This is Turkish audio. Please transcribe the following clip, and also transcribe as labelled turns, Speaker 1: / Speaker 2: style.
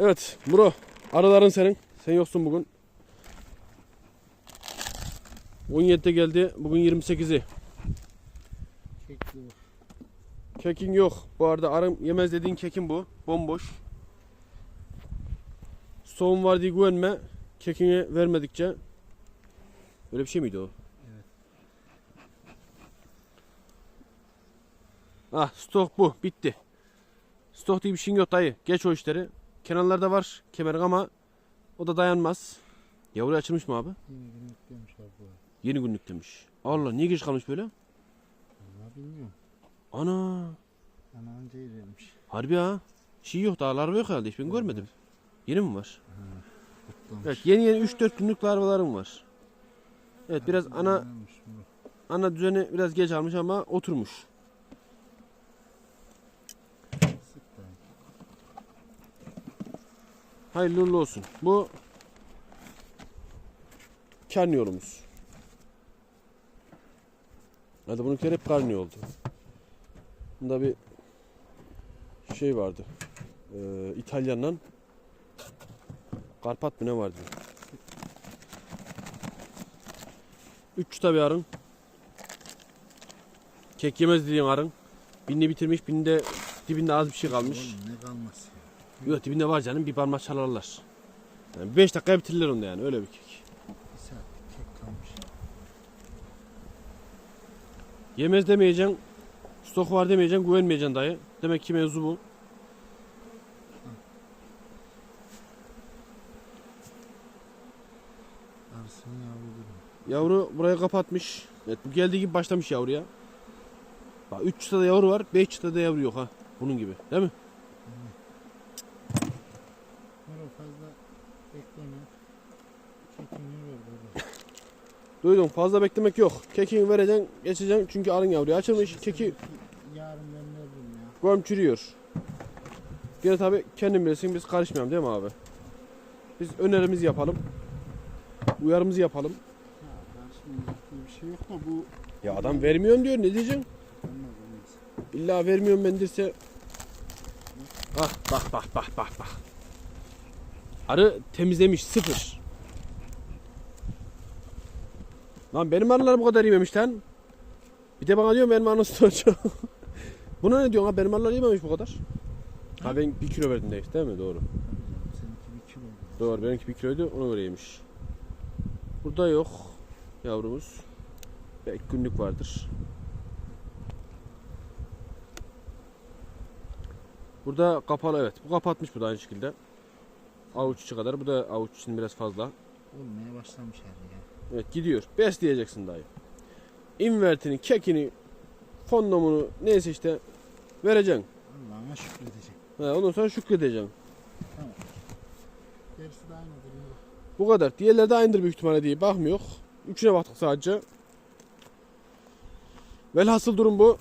Speaker 1: Evet Muro araların senin. Sen yoksun bugün. 17'de geldi. Bugün 28'i.
Speaker 2: Çekti o.
Speaker 1: Kekin yok. Bu arada arım yemez dediğin kekin bu. Bomboş. Soğum var diye güvenme. Kekini vermedikçe. Öyle bir şey miydi o?
Speaker 2: Evet.
Speaker 1: Ah stok bu. Bitti. Stok diye bir şeyin yok dayı. Geç o işleri. Kenarlarda var kemerin ama o da dayanmaz. Yavru açılmış mı abi?
Speaker 2: Yeni günlük demiş abi bu.
Speaker 1: Yeni günlük demiş. Allah niye geç kalmış böyle?
Speaker 2: Valla bilmiyorum.
Speaker 1: Ana.
Speaker 2: Ana anca verilmiş.
Speaker 1: Harbi ha. Şey yok daha larva yok herhalde hiç ben görmedim. Yeni mi var? Evet yeni yeni 3-4 günlük larvalarım var. Evet biraz ana ana düzeni biraz geç almış ama oturmuş.
Speaker 2: Sık da.
Speaker 1: Hayırlı olsun. Bu karnıyolumuz. Hadi bununkiler hep karniyo oldu. Bunda bir şey vardı. Ee, İtalyan'dan Karpat mı ne vardı? Üç tabi arın. Kek yemez dediğin arın. Birini bitirmiş, birinde dibinde az bir şey kalmış.
Speaker 2: Oğlum ne kalması ya.
Speaker 1: Yok dibinde var canım bir parmak çalarlar. Yani 5 dakikaya bitirirler onu yani öyle bir kek.
Speaker 2: Bir saat kek kalmış.
Speaker 1: Yemez demeyeceksin. Stok var demeyeceksin güvenmeyeceksin dayı. Demek ki mevzu bu.
Speaker 2: Yavrudur.
Speaker 1: Yavru burayı kapatmış. Evet bu geldiği gibi başlamış yavruya. Bak 3 çıtada yavru var 5 çıtada yavru yok ha. Bunun gibi değil mi?
Speaker 2: Böyle fazla bekleme.
Speaker 1: Duydum fazla beklemek yok. Kekini vereceksin geçeceksin çünkü arın yavruya açılmış. Keki
Speaker 2: Yarın ben veririm ya.
Speaker 1: göm çürüyor. Gene tabi kendin bilirsin biz karışmayalım değil mi abi? Biz önerimizi yapalım. Uyarımızı yapalım.
Speaker 2: Ha karşımda bir şey yok da bu
Speaker 1: Ya adam vermiyorum diyor ne diyeceksin?
Speaker 2: olmaz olmaz.
Speaker 1: İlla vermiyorum ben derse. Ah bak bak bak bak bak. Arı temizlemiş sıfır. Lan benim arılar bu kadar yememiş lan. Bir de bana diyor benim arı nasıl olacak? Buna ne diyorsun ha benim arılar yememiş bu kadar. Ha ben bir kilo verdim de değil mi? Doğru.
Speaker 2: Seninki bir kilo.
Speaker 1: Doğru benimki bir kiloydu ona göre yemiş. Burada yok yavrumuz. Belki günlük vardır. Burada kapalı evet. Bu kapatmış bu da aynı şekilde. Avuç içi kadar. Bu da avuç için biraz fazla.
Speaker 2: Olmaya başlamış her ya.
Speaker 1: Evet gidiyor. Besleyeceksin dayı. İnvertini, kekini, kondomunu neyse işte vereceksin.
Speaker 2: Allah'ına şükredecek.
Speaker 1: Ha, ondan sonra şükredeceksin.
Speaker 2: Gerisi de aynıdır.
Speaker 1: Bu kadar. Diğerleri de aynıdır büyük ihtimalle diye bakmıyor. Üçüne baktık sadece. Velhasıl durum bu.